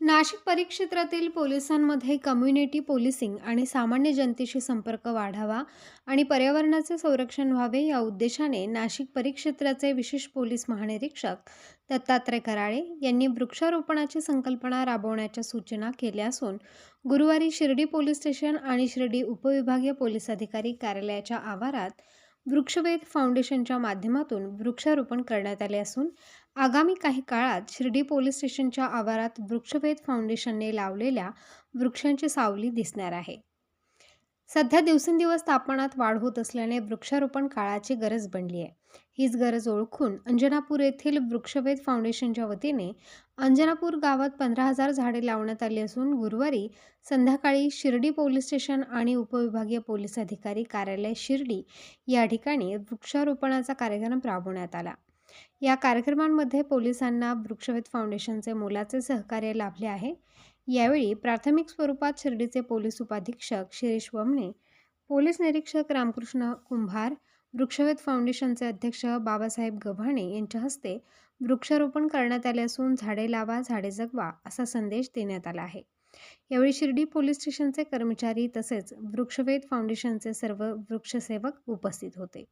नाशिक परिक्षेत्रातील पोलिसांमध्ये community policing आणि सामान्य जनतेशी संपर्क वाढावा आणि पर्यावरणाचे संरक्षण व्हावे या उद्देशाने नाशिक परिक्षेत्राचे विशेष पोलीस महानिरीक्षक दत्तात्रय कराळे यांनी वृक्षारोपणाची संकल्पना राबवण्याच्या सूचना केल्या असून गुरुवारी शिर्डी पोलीस स्टेशन आणि शिर्डी उपविभागीय पोलीस अधिकारी कार्यालयाच्या आवारात वृक्षवेध फाउंडेशनच्या माध्यमातून वृक्षारोपण करण्यात आले असून आगामी काही काळात शिर्डी पोलीस स्टेशनच्या आवारात वृक्षभेद फाउंडेशनने लावलेल्या वृक्षांची सावली दिसणार आहे. सध्या दिवसेंदिवस तापमानात वाढ होत असल्याने वृक्षारोपण काळाची गरज बनली आहे. हीच गरज ओळखून अंजनापूर येथील वृक्षभेद फाउंडेशनच्या वतीने अंजनापूर गावात पंधरा हजार झाडे लावण्यात आली असून गुरुवारी संध्याकाळी शिर्डी पोलीस स्टेशन आणि उपविभागीय पोलीस अधिकारी कार्यालय शिर्डी या ठिकाणी वृक्षारोपणाचा कार्यक्रम राबवण्यात आला. या कार्यक्रमांमध्ये पोलिसांना वृक्षवेध फाउंडेशनचे मोलाचे सहकार्य लाभले आहे. यावेळी प्राथमिक स्वरूपात शिर्डीचे पोलीस उपाधीक्षक शिरीष वमणे पोलीस निरीक्षक रामकृष्ण कुंभार वृक्षवेध फाउंडेशनचे अध्यक्ष बाबासाहेब गव्हाणे यांच्या हस्ते वृक्षारोपण करण्यात आले असून झाडे लावा झाडे जगवा असा संदेश देण्यात आला आहे. यावेळी शिर्डी पोलीस स्टेशनचे कर्मचारी तसेच वृक्षवेध फाउंडेशनचे सर्व वृक्षसेवक उपस्थित होते.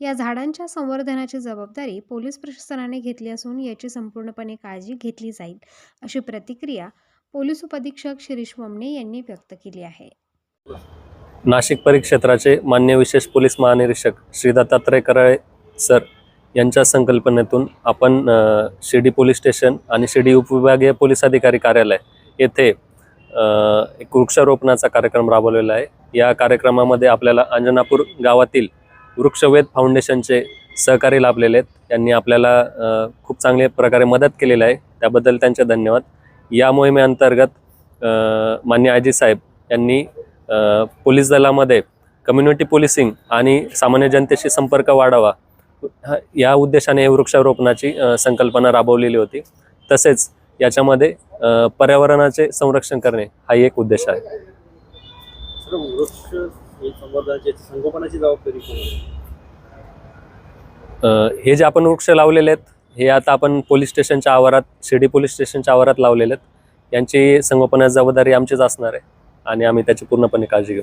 या झाडांच्या संवर्धनाची जबाबदारी पोलीस प्रशासनाने घेतली असून याची संपूर्णपणे काळजी घेतली जाईल अशी प्रतिक्रिया पोलीस उपाधीक्षक शिरीष वमने यांनी व्यक्त केली आहे. नाशिक परिक्षेत्राचे मान्य विशेष पोलीस महानिरीक्षक श्री दत्तात्रय कराळे सर यांच्या संकल्पनेतून आपण शिर्डी पोलीस स्टेशन आणि शिर्डी उपविभागीय पोलीस अधिकारी कार्यालय येथे एक वृक्षारोपणाचा कार्यक्रम राबवलेला आहे. या कार्यक्रमामध्ये आपल्याला अंजनापूर गावातील वृक्षवेध फाउंडेशनचे सहकारी लाभलेले आहेत. त्यांनी आपल्याला खूप चांगल्या प्रकारे मदत केलेली आहे. त्याबद्दल त्यांचे धन्यवाद. या मोहिमेअंतर्गत मान्य आजी साहेब यांनी पोलीस दलामध्ये कम्युनिटी पोलिसिंग आणि सामान्य जनतेशी संपर्क वाढावा या उद्देशाने वृक्षारोपणाची संकल्पना राबवलेली होती. तसेच याच्यामध्ये पर्यावरणाचे संरक्षण करणे हा एक उद्देश आहे. हे संगोपनाची जबाबदारी हे जे आपण वृक्ष लावलेले आहेत हे आता आपण पोलीस स्टेशनच्या आवारात शिर्डी पोलीस स्टेशनच्या आवारात लावलेले आहेत. यांची संगोपनाची जबाबदारी आमचीच असणार आहे आणि आम्ही त्याची पूर्णपणे काळजी घेऊ.